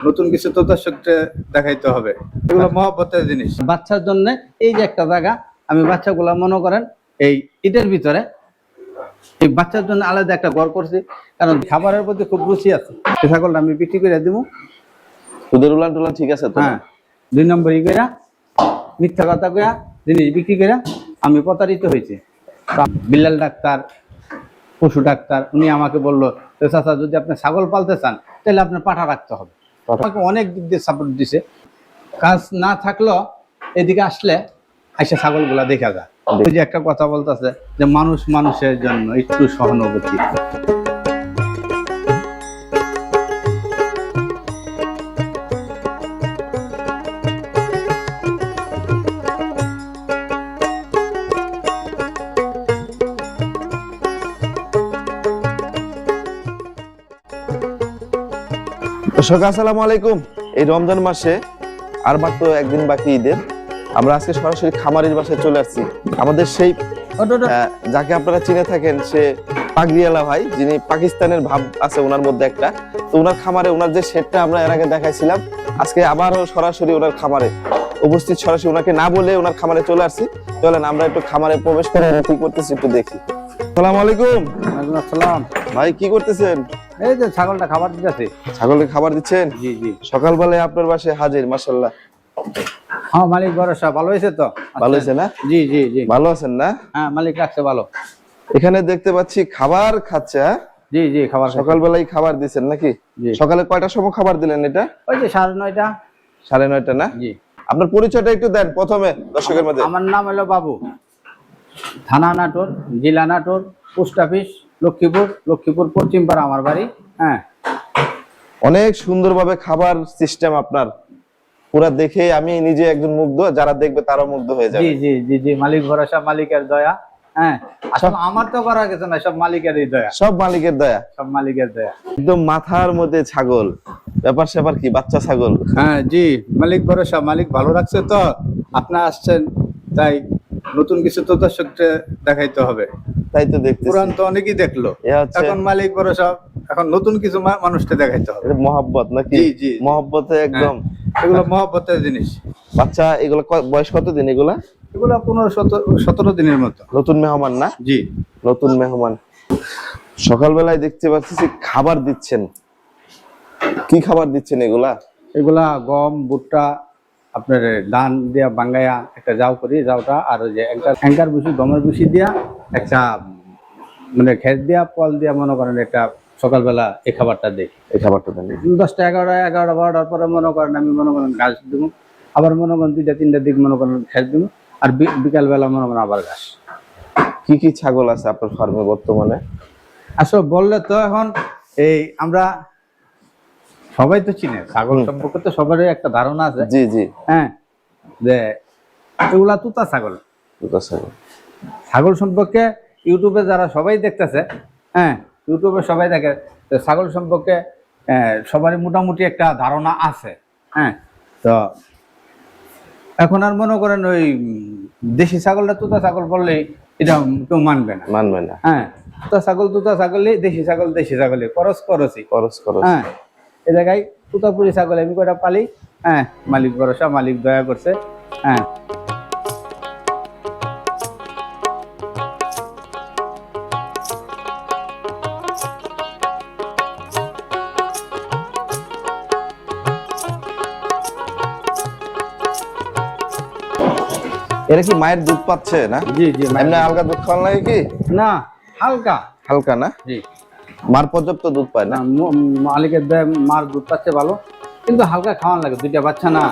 নতুন কিছু তো দর্শককে দেখাইতে হবে। এগুলো মহব্বতের জিনিস। বাচ্চার জন্য এই যে একটা জায়গা আমি বাচ্চাগুলা মনে করেন এই ইটের ভিতরে এই বাচ্চার জন্য আলাদা একটা ঘর করছি কারণ খাবারের প্রতি খুব রুচি আছে। ছাগলটা আমি বিক্রি করে দিব। তোদের উলান টুলান ঠিক আছে হ্যাঁ দুই নম্বর ই কইরা মিথ্যা কথা কইয়া জিনিস বিক্রি কইরা আমি প্রতারিত হয়েছি বিল্লাল ডাক্তার পশু ডাক্তার উনি আমাকে বলল "তো চাচা যদি আপনি ছাগল পালতে চান তাহলে আপনার পাঠা রাখতে হবে। আমাকে অনেক দিক দিয়ে সাপোর্ট দিছে। কাজ না থাকলেও এদিকে আসলে আইসা ছাগলগুলা দেখা যায়। ওই যে একটা কথা বলতেছে যে মানুষ মানুষের জন্য একটু সহানুভূতি। দর্শক আসসালামু আলাইকুম। এই রমজান মাসে আর মাত্র একদিন বাকি ঈদের। আমরা আজকে সরাসরি খামারির বাসায় চলে আসছি। আমাদের সেই যাকে আপনারা চিনে থাকেন সে পাগরিয়ালা ভাই যিনি পাকিস্তানের ভাব আছে ওনার মধ্যে একটা। তো ওনার খামারে ওনার যে শেডটা আমরা এর আগে দেখাইছিলাম আজকে আবারও সরাসরি ওনার খামারে উপস্থিত সরাসরি ওনাকে না বলে ওনার খামারে চলে আসছি। চলেন আমরা একটু খামারে প্রবেশ করে কি করতেছি একটু দেখি। আসসালামু আলাইকুম। আসসালাম। ভাই কি করতেছেন? এই যে ছাগলটা খাবার দিতেছে। ছাগলকে খাবার দিচ্ছেন? জি জি। সকালবেলায় আপনার বাসায় হাজির মাসাল্লাহ হ্যাঁ মালিক ভরসা ভালো হয়েছে তো? ভালো হয়েছে না? জি জি জি। ভালো আছেন না? হ্যাঁ মালিক রাখছে ভালো। এখানে দেখতে পাচ্ছি খাবার খাচ্ছে হ্যাঁ? জি জি খাবার। সকালবেলায় খাবার দিচ্ছেন নাকি। সকালে কয়টার সময় খাবার দিলেন এটা? ওই যে সাড়ে নয়টা। সাড়ে নয়টা না? জি। আপনার পরিচয়টা একটু দেন প্রথমে দর্শকের মধ্যে। আমার নাম হলো বাবু। থানা নাটোর জেলা নাটোর পোস্ট অফিস লক্ষ্মীপুর লক্ষ্মীপুর পশ্চিম পাড়া আমার বাড়ি হ্যাঁ। অনেক সুন্দরভাবে খাবার সিস্টেম আপনার। পুরা দেখে আমি নিজে একজন মুগ্ধ যারা দেখবে তারাও মুগ্ধ হয়ে জি যাবে। জি জি জি মালিক ভরসা মালিকের দয়া হ্যাঁ। আসলে আমার তো করা গেছে না সব মালিকেরই দয়া। সব মালিকের দয়া। সব মালিকের দয়া। একদম মাথার মধ্যে ছাগল। ব্যাপার স্যাপার কি বাচ্চা ছাগল? হ্যাঁ জি মালিক ভরসা মালিক ভালো রাখছে তো আপনার আসছেন তাই নতুন কিছু তো দর্শককে দেখাইতে হবে। তাই তো দেখতেছি। পুরান তো অনেকেই দেখল। এখন মালিক ভরসা এখন নতুন কিছু মানুষকে দেখাইতে হবে। মহব্বত নাকি? জি, জি। মহব্বতে একদম। এগুলো মহব্বতের জিনিস। বাচ্চা এগুলো বয়স কত দিন এগুলা? এগুলো পনেরো সতেরো সতেরো দিনের মতো। নতুন মেহমান না? জি। নতুন মেহমান। সকালবেলায় দেখতে পাচ্ছি খাবার দিচ্ছেন। কি খাবার দিচ্ছেন এগুলা? এগুলা গম ভুট্টা আপনার ধান দিয়া বাঙ্গায়া একটা জাউ করি জাউটা আর ওই যে একটা অ্যাঙ্কার বুসি গমের বুসি দিয়া একটা মানে খেত দিয়া পল দিয়া মনে করেন একটা সকালবেলা এই খাবারটা দিই। এই খাবারটা দেন। দশটা এগারোটা এগারোটা বারোটার পরে মনে করেন আমি মনে করেন ঘাস দিব আবার মনে করেন দুইটা তিনটার দিক মনে করেন খেত দিব আর বিকালবেলা মনে করেন আবার ঘাস। কি কি ছাগল আছে আপনার ফার্মে বর্তমানে? আসলে বললে তো এখন এই আমরা সবাই তো চিনে ছাগল সম্পর্কে তো সবারই একটা ধারণা আছে। জি জি। হ্যাঁ যে এগুলা তুতা ছাগল। দুটো ছাগল। ছাগল সম্পর্কে ইউটিউবে যারা সবাই দেখতেছে হ্যাঁ ইউটিউবে সবাই দেখে তো ছাগল সম্পর্কে সবারই মোটামুটি একটা ধারণা আছে হ্যাঁ। তো এখন আর মনে করেন ওই দেশি ছাগলটা তুতা ছাগল বললেই এটা কেউ মানবে না। মানবে না। হ্যাঁ তুতা ছাগল তুতা ছাগলই দেশি ছাগল দেশি ছাগলই খরচ খরচই। খরচ খরচ। হ্যাঁ এ জায়গায় তুতাপুরি ছাগল আমি কয়টা পালি? হ্যাঁ মালিক ভরসা মালিক দয়া করছে। হ্যাঁ। এরা কি মায়ের দুধ পাচ্ছে না? জি জি এমনি হালকা দুধ খাওয়ান লাগে কি? না হালকা। হালকা না? জি। মার পর্যাপ্ত দুধ পায় না। মালিকের দয়া মার দুধ পাচ্ছে ভালো কিন্তু হালকা খাওয়ান লাগে দুইটা বাচ্চা না।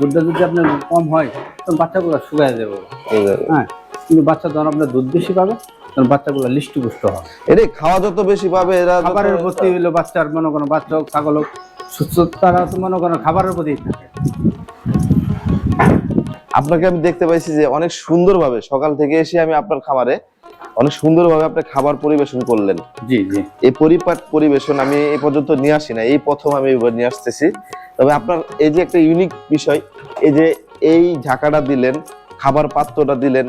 দুধটা যদি আপনার কম হয় তখন বাচ্চাগুলো শুকায় যাবে। হ্যাঁ কিন্তু বাচ্চা যখন আপনার দুধ বেশি পাবে তখন বাচ্চাগুলো লিষ্টু পুষ্ট হবে। এরে খাওয়া যত বেশি পাবে এরা যত- খাবারের প্রতি হলো বাচ্চার মনে করো বাচ্চা হোক ছাগল হোক সুস্থ তারা তো মনে করো খাবারের প্রতি থাকে। আপনাকে আমি দেখতে পাইছি যে অনেক সুন্দরভাবে সকাল থেকে এসে আমি আপনার খামারে অনেক সুন্দরভাবে আপনি খাবার পরিবেশন করলেন। জি জি। এই পরিপাট পরিবেশন আমি এই পর্যন্ত নিয়ে আসি না এই প্রথম আমি নিয়ে আসতেছি। তবে আপনার এই যে একটা ইউনিক বিষয় এই যে এই ঝাঁকাটা দিলেন খাবার পাত্রটা দিলেন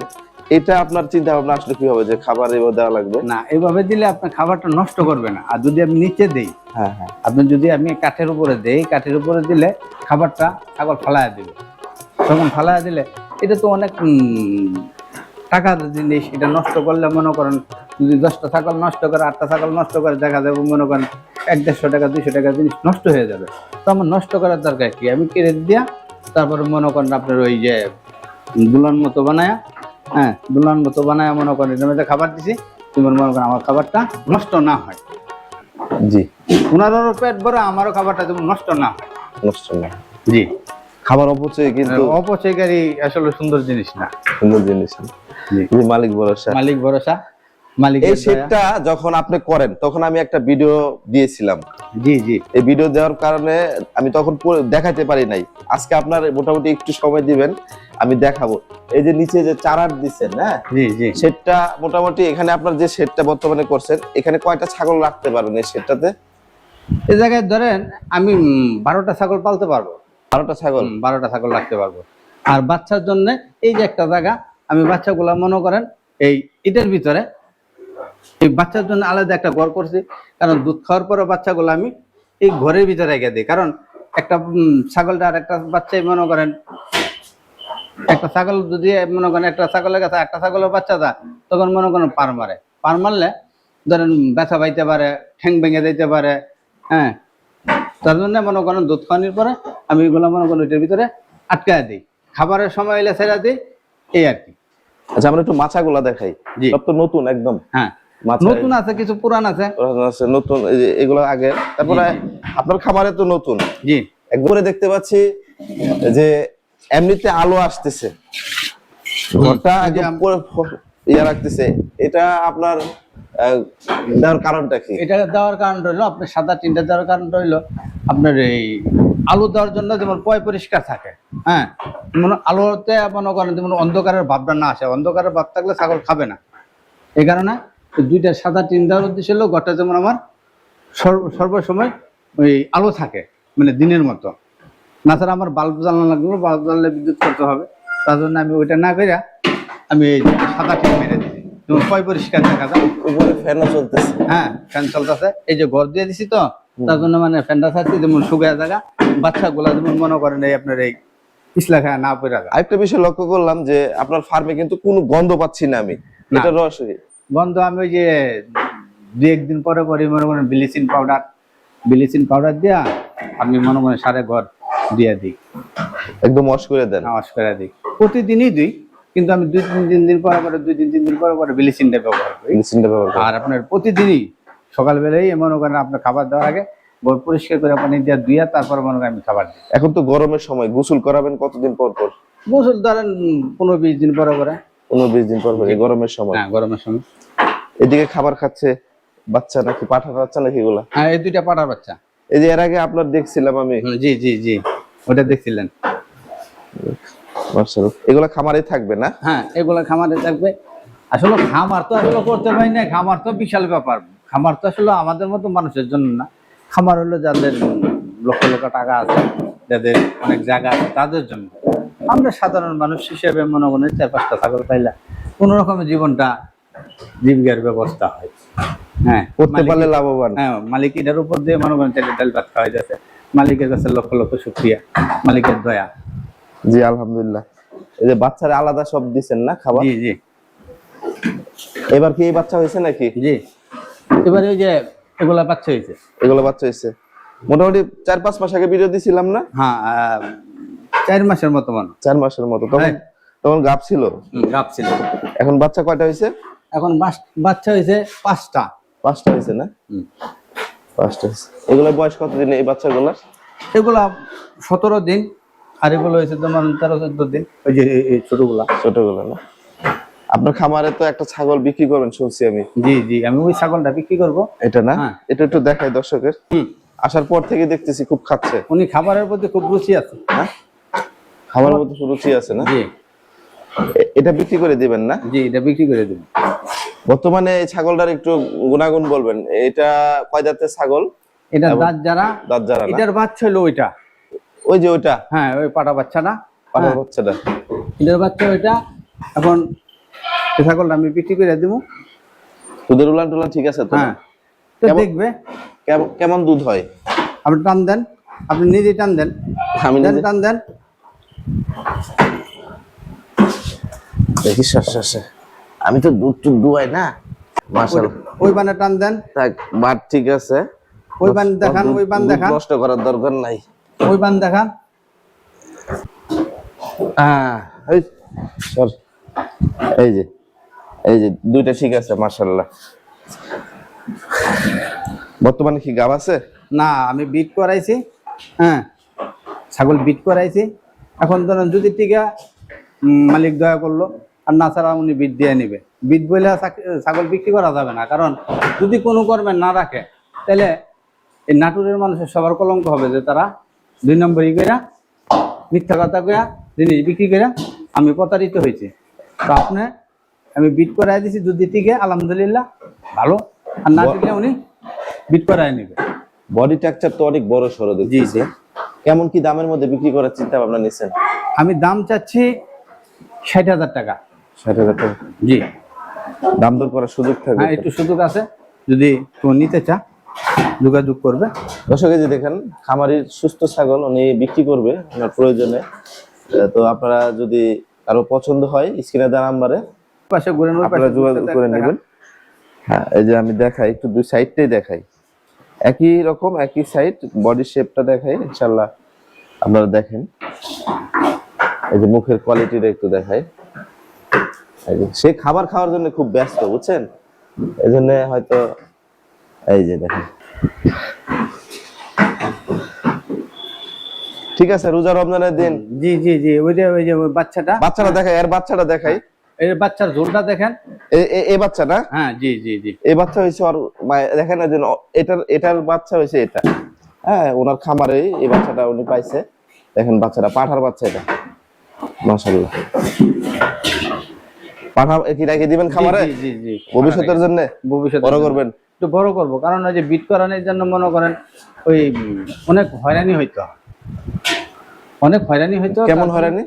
এটা আপনার চিন্তা ভাবনা আসলে কি হবে যে খাবার এবার দেওয়া লাগবে? না এভাবে দিলে আপনার খাবারটা নষ্ট করবে না। আর যদি আমি নিচে দেই হ্যাঁ হ্যাঁ। আপনি যদি আমি কাঠের উপরে দেই কাঠের উপরে দিলে খাবারটা ছাগল ফালায় দিবে। তখন ফালায় দিলে এটা তো অনেক টাকার জিনিস এটা নষ্ট করলে মনে করেন যদি দশটা ছাগল নষ্ট করে আটটা ছাগল নষ্ট করে দেখা যাবে মনে করেন এক দেড়শো টাকা দুইশো টাকা জিনিস নষ্ট হয়ে যাবে। তো আমার নষ্ট করার দরকার কি? আমি কেড়ে দিয়া তারপরে মনে করেন আপনার ওই যে দুলান মতো বানায়া হ্যাঁ দুলান মতো বানায়া মনে করেন এটার মধ্যে খাবার দিছি তুমি মনে করেন আমার খাবারটা নষ্ট না হয়। জি। ওনারও পেট ভরে আমারও খাবারটা যেমন নষ্ট না হয়। নষ্ট না জি। খাবার অপচয় কিন্তু অপচয়কারী আসলে সুন্দর জিনিস না। সুন্দর জিনিস জি। মালিক ভরসা। মালিক ভরসা মালিক এই যখন আপনি করেন তখন আমি একটা ভিডিও দিয়েছিলাম। জি জি। এই ভিডিও দেওয়ার কারণে আমি তখন দেখাতে পারি নাই। আজকে আপনার মোটামুটি একটু সময় দিবেন আমি দেখাবো। এই যে নিচে যে চারার দিচ্ছেন হ্যাঁ জি জি। সেটটা মোটামুটি এখানে আপনার যে সেটটা বর্তমানে করছেন এখানে কয়টা ছাগল রাখতে পারবেন এই সেটটাতে? এই জায়গায় ধরেন আমি বারোটা ছাগল পালতে পারব। বারোটা ছাগল? বারোটা ছাগল রাখতে পারব। আর বাচ্চার জন্য এই যে একটা জায়গা আমি বাচ্চাগুলা, মনে করেন, এই ইটের ভিতরে এই বাচ্চার জন্য আলাদা একটা ঘর করছি। কারণ দুধ খাওয়ার পরে বাচ্চাগুলো আমি এই ঘরের ভিতরে রেখে দিই। কারণ একটা ছাগলটা আর একটা বাচ্চাই মনে করেন, একটা ছাগল যদি, মনে করেন, একটা ছাগলের কাছে একটা ছাগলের বাচ্চা দা তখন মনে করেন পার মারে। পার মারলে ধরেন ব্যথা পাইতে পারে, ঠ্যাং ভেঙে দিতে পারে হ্যাঁ। তার জন্য মনে করেন দুধ খাওয়ানোর পরে আমি এগুলো মনে করেন ওইটার ভিতরে আটকায় দিই। খাবারের সময় এলে ছেড়ে দিই এই আর কি। আচ্ছা আমরা একটু মাছাগুলা দেখাই। সব তো নতুন একদম। হ্যাঁ। নতুন আছে কিছু পুরান আছে। আছে নতুন এগুলো আগে। তারপরে আপনার খামারে তো নতুন। জি। একবারে দেখতে পাচ্ছি যে এমনিতে আলো আসতেছে। ঘরটা ইয়া রাখতেছে। এটা আপনার দেওয়ার কারণটা কি? এটা দেওয়ার কারণ সাদা টিনটা দেওয়ার কারণ আপনার এই দেওয়ার জন্য যেমন পয় পরিষ্কার থাকে হ্যাঁ মনে করেন যেমন অন্ধকারের ভাবটা না আসে, অন্ধকারের ভাব থাকলে ছাগল খাবে না। এই কারণে দুইটা সাদা টিন দেওয়ার উদ্দেশ্য হলো ঘরটা যেমন আমার সর্ব- সর্বসময় ওই আলো থাকে মানে দিনের মতো। না আমার বাল্ব জ্বালানো লাগবে বাল্ব জ্বালালে বিদ্যুৎ করতে হবে, তার জন্য আমি ওইটা না করে আমি সাদা টিন পয় পরিষ্কার দেখা যায়। উপরে ফ্যানও চলতেছে। হ্যাঁ ফ্যান চলতেছে। এই যে ঘর দিয়ে দিছি তো তার জন্য মানে ফ্যানটা থাকছে যেমন শুকায় জায়গা বাচ্চাগুলা যেমন মনে করেন এই আপনার এই পিছলা খায় না পড়ে যায় আরেকটা বিষয় লক্ষ্য করলাম যে আপনার ফার্মে কিন্তু কোনো গন্ধ পাচ্ছি না আমি। এটা রস বন্ধ আমি ওই যে দু একদিন পরে পরে মনে করেন ব্লিচিং পাউডার। ব্লিচিং পাউডার দিয়া আমি মনে করেন সারে ঘর দিয়ে দিই। একদম ওয়াশ করে দেন। নামাজ করে দিই। প্রতিদিনই দিই। কিন্তু আমি দুই তিন তিন দিন পরে পরে দুই তিন তিন দিন পরে পরে ব্লিচিংটা ব্যবহার করি। মেডিসিনটা ব্যবহার করেন। আর আপনার প্রতিদিনই সকালবেলায় মনে করেন আপনার খাবার দেওয়ার আগে ঘর পরিষ্কার করে পানি দিয়ে ধুইয়া তারপরে মনে করেন আমি খাবার দিই। এখন তো গরমের সময় গোসল করাবেন কতদিন পর পর? গোসল ধরেন পনেরো বিশ দিন পরে পরে। পনেরো বিশ দিন পর পর গরমের সময়? হ্যাঁ গরমের সময়। এদিকে খাবার খাচ্ছে বাচ্চা নাকি পাঠা বাচ্চা নাকি এগুলা? হ্যাঁ এই দুইটা পাঠার বাচ্চা। এই যে এর আগে আপনার দেখছিলাম আমি। জি জি জি ওটা দেখছিলেন। এগুলা খামারে থাকবে না? হ্যাঁ এগুলো খামারে থাকবে। আসলে খামার তো আসলে করতে পারি না খামার তো বিশাল ব্যাপার। খামার তো আসলে আমাদের মতো মানুষের জন্য না। খামার হলো যাদের লক্ষ লক্ষ টাকা আছে যাদের অনেক জায়গা আছে তাদের জন্য। আমরা সাধারণ মানুষ হিসেবে মনে করেন চার পাঁচটা ছাগল পাইলা কোনো রকমের জীবনটা জীবিকার ব্যবস্থা হয়। হ্যাঁ করতে পারলে লাভবান। হ্যাঁ মালিক এটার উপর দিয়ে মনে করেন ডাল ভাত খাওয়া যাচ্ছে। মালিকের কাছে লক্ষ লক্ষ শুক্রিয়া। মালিকের দয়া। জি আলহামদুলিল্লাহ। এই যে বাচ্চারা আলাদা সব দিছেন না খাবার? জি জি। এবার কি এই বাচ্চা হয়েছে নাকি? জি। এবারে ওই যে এগুলা বাচ্চা হয়েছে। এগুলা বাচ্চা হয়েছে। মোটামুটি চার পাঁচ মাস আগে ভিডিও দিছিলাম না? হ্যাঁ চার মাসের মতো মনে। চার মাসের মতো। তখন হ্যাঁ। তখন গাপ ছিল? গাপ ছিল। এখন বাচ্চা কয়টা হয়েছে? এখন বাচ্চা হয়েছে পাঁচটা। পাঁচটা হয়েছে না? হুম। পাঁচটা হয়েছে। এগুলো বয়স কত দিন এই বাচ্চাগুলোর? এগুলা সতেরো দিন। আর এগুলো হয়েছে তোমার তেরো চোদ্দ দিন। ওই যে ছোটগুলা। ছোটগুলো না? আপনার খামারে তো একটা ছাগল বিক্রি করবেন শুনছি আমি। জি জি আমি ওই ছাগলটা বিক্রি করব। এটা না? হ্যাঁ। এটা একটু দেখাই দর্শকের। আসার পর থেকে দেখতেছি খুব খাচ্ছে। উনি খাবারের প্রতি খুব রুচি আছে। হ্যাঁ? খাবার মতো রুচি আছে না? জি। এটা বিক্রি করে দিবেন না? জি এটা বিক্রি করে দেবো। বর্তমানে এই ছাগলটার একটু গুণাগুণ বলবেন। এটা কয় জাতের ছাগল? এটা দাঁত যারা দাঁত যারা এটার বাচ্চা হলো ওইটা। ওই যে ওইটা? হ্যাঁ ওই পাটা বাচ্চা না? পাঠার হ্যাঁ, বাচ্চাটা। এটার বাচ্চা ওইটা এখন ছাগলটা আমি বিক্রি করে দেবো। তোদের উলান টুলান ঠিক আছে তো? হ্যাঁ। তো দেখবে। কেমন- দুধ হয়? আপনি টান দেন। আপনি নিজে টান দেন। আমি নিজে- টান দেন। দেখি শ্বাস শ্বাসে আমি তো দুধ টুধ দুয়াই না। ওই- ওই বানে টান দেন। থাক বাট ঠিক আছে। ওই বান দেখান ওই বান দেখান। কষ্ট করার দরকার নাই। ওই বান দেখান আহ, এই, সর। এই যে এই যে দুইটা ঠিক আছে মার্শাল্লাহ বর্তমানে কি গাব আছে? না আমি বিট করাইছি হ্যাঁ ছাগল বিট করাইছি। এখন ধরেন যদি টিকা মালিক দয়া করল আর না ছাড়া উনি বিট দিয়ে নেবে। বিট বলে ছাগল বিক্রি করা যাবে না কারণ যদি কোনো কর্মে না রাখে তাহলে এই নাটুরের মানুষের সবার কলঙ্ক হবে যে তারা দুই নম্বরই কইরা মিথ্যা কথা কইরা জিনিস বিক্রি কইরা আমি প্রতারিত হয়েছি তো আপনি আমি বিট করাই দিছি যদি টিকে আলহামদুলিল্লাহ ভালো। আর না টিকলে উনি বিট করাই নেবে। বডি স্ট্রাকচার তো অনেক বড় সড়ো দেখছি কেমন কি দামের মধ্যে বিক্রি করার চিন্তা ভাবনা নিচ্ছেন? আমি দাম চাচ্ছি ষাট হাজার টাকা। ষাট হাজার টাকা। জি। দাম দর করার সুযোগ থাকবে হ্যাঁ একটু সুযোগ আছে। যদি কেউ নিতে চা যোগাযোগ করবে। দর্শক যে দেখেন খামারির সুস্থ ছাগল উনি বিক্রি করবে ওনার প্রয়োজনে। তো আপনারা যদি কারও পছন্দ হয় স্ক্রিনে দেওয়া নাম্বারে পাশে ঘুরে আপনারা যোগাযোগ করে নেবেন। হ্যাঁ এই যে আমি দেখাই একটু দুই সাইডটাই দেখাই। একই রকম একই সাইড বডি শেপটা দেখাই ইনশাল্লাহ আপনারা দেখেন। এই যে মুখের কোয়ালিটিটা একটু দেখাই। সে খাবার খাওয়ার জন্য খুব ব্যস্ত বুঝছেন? এই জন্য হয়তো এই যে দেখেন। ঠিক আছে রোজা রমজানের দিন। জি জি জি ওই যে ওই যে বাচ্চাটা। বাচ্চাটা দেখাই এর বাচ্চাটা দেখাই। এই বাচ্চার ঝোলটা দেখেন। এই বাচ্চা না হ্যাঁ জি জি জি। এই বাচ্চা হয়েছে আর দেখেন না এটার এটার বাচ্চা হয়েছে এটা। হ্যাঁ ওনার খামারে এই বাচ্চাটা উনি পাইছে। দেখেন বাচ্চাটা পাঠার বাচ্চা এটা। মাশাআল্লাহ। পাঠা কি রেখে দিবেন খামারে? জি, জি জি। ভবিষ্যতের জন্য? বড় করবেন? একটু বড় করব। কারণ ওই যে বিট করানোর জন্য মনে করেন ওই অনেক হয়রানি হইতো। অনেক হয়রানি হইতো। কেমন হয়রানি?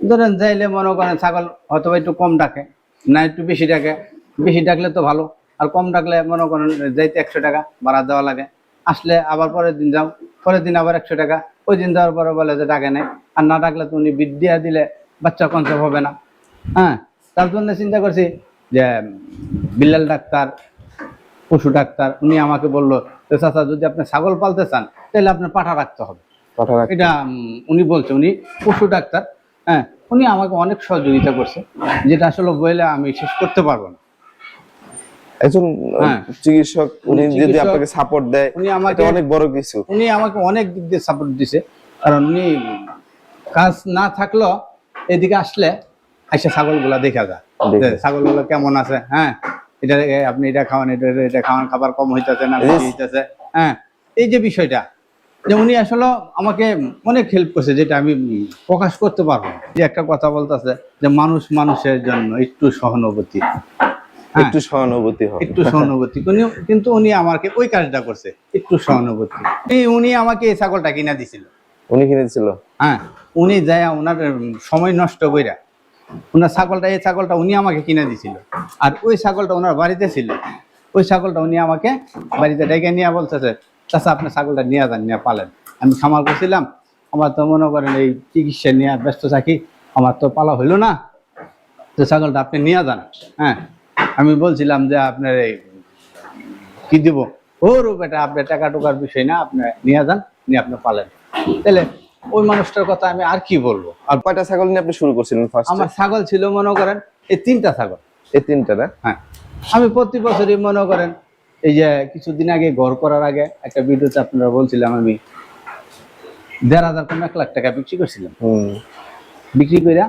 ধরেন যাইলে মনে করেন ছাগল হয়তো একটু কম ডাকে না একটু বেশি ডাকে। বেশি ডাকলে তো ভালো। আর কম ডাকলে মনে করেন যাইতে একশো টাকা ভাড়া দেওয়া লাগে। আসলে আবার পরের দিন যাও পরের দিন আবার একশো টাকা। ওই দিন যাওয়ার পরে বলে যে ডাকে নেই। আর না ডাকলে তো উনি বিট দিয়া দিলে বাচ্চা কনসেপ্ট হবে না। হ্যাঁ তার জন্য চিন্তা করছি যে বিল্লাল ডাক্তার পশু ডাক্তার উনি আমাকে বলল যে চাচা যদি আপনি ছাগল পালতে চান তাহলে আপনার পাঠা রাখতে হবে। এটা উনি বলছে উনি পশু ডাক্তার হ্যাঁ উনি আমাকে অনেক সহযোগিতা করছে যেটা আসলে বইলে আমি শেষ করতে পারব না। একজন হ্যাঁ। চিকিৎসক উনি যদি আপনাকে সাপোর্ট দেয় উনি আমাকে অনেক বড় কিছু। উনি আমাকে অনেক দিক দিয়ে সাপোর্ট দিছে কারণ উনি কাজ না থাকলেও এদিকে আসলে এসে ছাগলগুলা দেখা যায়। ছাগলগুলো কেমন আছে হ্যাঁ। এটা আপনি এটা খাওয়ান এটা এটা- খাওয়ান খাবার কম হইতেছে না হইতেছে। হ্যাঁ এই যে বিষয়টা যে উনি আসলে আমাকে অনেক হেল্প করছে যেটা আমি প্রকাশ করতে পারব যে একটা কথা বলতেছে যে মানুষ মানুষের জন্য একটু সহানুভূতি। হ্যাঁ। একটু সহানুভূতি একটু সহানুভূতি। কিন্তু উনি আমাকে ওই কাজটা করছে একটু সহানুভূতি। উনি আমাকে এই ছাগলটা কিনা দিছিল। উনি কিনেছিল হ্যাঁ উনি যায় ওনার সময় নষ্ট কইরা ওনার ছাগলটা, এই ছাগলটা উনি আমাকে কিনে দিছিল। আর ওই ছাগলটা ওনার বাড়িতে ছিল। ওই ছাগলটা উনি আমাকে বাড়িতে ডেকে নিয়ে বলতেছে চাষা আপনি ছাগলটা নিয়ে যান, নিয়ে পালেন। আমি খামার করছিলাম। আমার তো মনে করেন এই চিকিৎসা নিয়ে ব্যস্ত থাকি, আমার তো পালা হইল না। তো ছাগলটা আপনি নিয়ে যান হ্যাঁ। আমি বলছিলাম যে আপনার এই কি দিব? ওর বেটা আপনার টাকা টুকার বিষয় না, আপনি নিয়ে যান, নিয়ে আপনি পালেন। তাহলে ওই মানুষটার কথা আমি আর কি বলব? আর কয়টা ছাগল নিয়ে আপনি শুরু করছিলেন ফার্স্ট আমার ছাগল ছিল মনে করেন এই তিনটা ছাগল। এই তিনটা না? হ্যাঁ। আমি প্রতি বছরই মনে করেন এই যে কিছুদিন আগে ঘর করার আগে একটা ভিডিওতে আপনারা বলছিলাম আমি দেড় হাজার কম এক লাখ টাকা বিক্রি করছিলাম। বিক্রি করে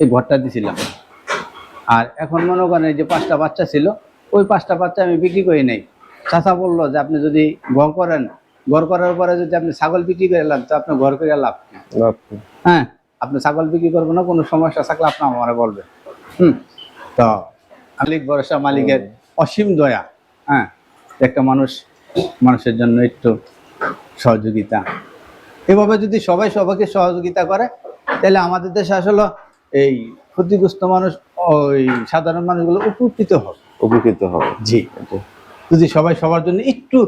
এই ঘরটা দিছিলাম। আর এখন মনে করেন এই যে পাঁচটা বাচ্চা ছিল ওই পাঁচটা বাচ্চা আমি বিক্রি করি নাই। চাচা বলল যে আপনি যদি ঘর করেন ঘর করার পরে যদি আপনি ছাগল বিক্রি করে এলাম তো আপনার ঘর করে লাভ কি? হ্যাঁ আপনি ছাগল বিক্রি করবেন না কোনো সমস্যা থাকলে আপনি আমার বলবেন। হুম তো মালিক ভরসা মালিকের অসীম দয়া হ্যাঁ একটা মানুষ মানুষের জন্য একটু সহযোগিতা। এভাবে যদি সবাই সবাইকে সহযোগিতা করে তাহলে আমাদের দেশে আসলে এই ক্ষতিগ্রস্ত মানুষ ওই সাধারণ মানুষগুলো উপকৃত হবে। উপকৃত হবে। জি। যদি সবাই সবার জন্য একটু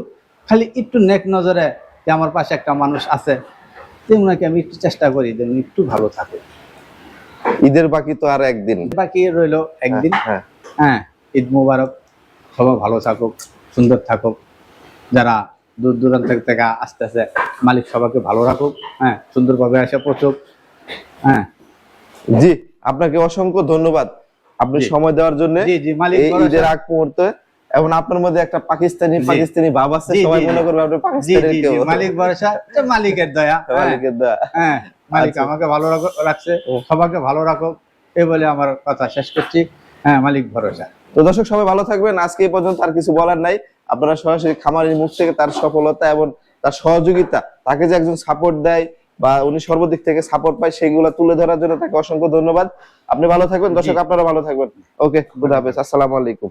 খালি একটু নেক নজরে যে আমার পাশে একটা মানুষ আছে তেমনকি আমি একটু চেষ্টা করি যে একটু ভালো থাকুক। ঈদের বাকি তো আর একদিন। বাকি রইল একদিন। হ্যাঁ হ্যাঁ। ঈদ মুবারক। সবাই ভালো থাকুক সুন্দর থাকুক। যারা দূর দূরান্ত থেকে আসতেছে মালিক সবাইকে ভালো রাখুক। হ্যাঁ সুন্দরভাবে এসে পৌঁছুক হ্যাঁ। জি আপনাকে অসংখ্য ধন্যবাদ। আপনি সময় দেওয়ার জন্য ঈদের আগ মুহূর্তে এবং আপনার মধ্যে একটা পাকিস্তানি পাকিস্তানি ভাব আছে সবাই মনে করবে আপনি কেউ মালিক ভরসা মালিকের দয়া। মালিকের দোয়া। হ্যাঁ মালিক আচ্ছা। আমাকে ভালো রাখ- রাখছে। সবাইকে ভালো রাখুক এই বলে আমার কথা শেষ করছি। হ্যাঁ মালিক ভরসা। তো দর্শক সবাই ভালো থাকবেন। আজকে এই পর্যন্ত আর কিছু বলার নাই। আপনারা সরাসরি খামারের মুখ থেকে তার সফলতা এবং তার সহযোগিতা তাকে যে একজন সাপোর্ট দেয় বা উনি সর্বদিক থেকে সাপোর্ট পায় সেগুলো তুলে ধরার জন্য তাকে অসংখ্য ধন্যবাদ। আপনি ভালো থাকবেন। দর্শক আপনারা ভালো থাকবেন। ওকে খুদা হাফেজ। আসসালামু আলাইকুম।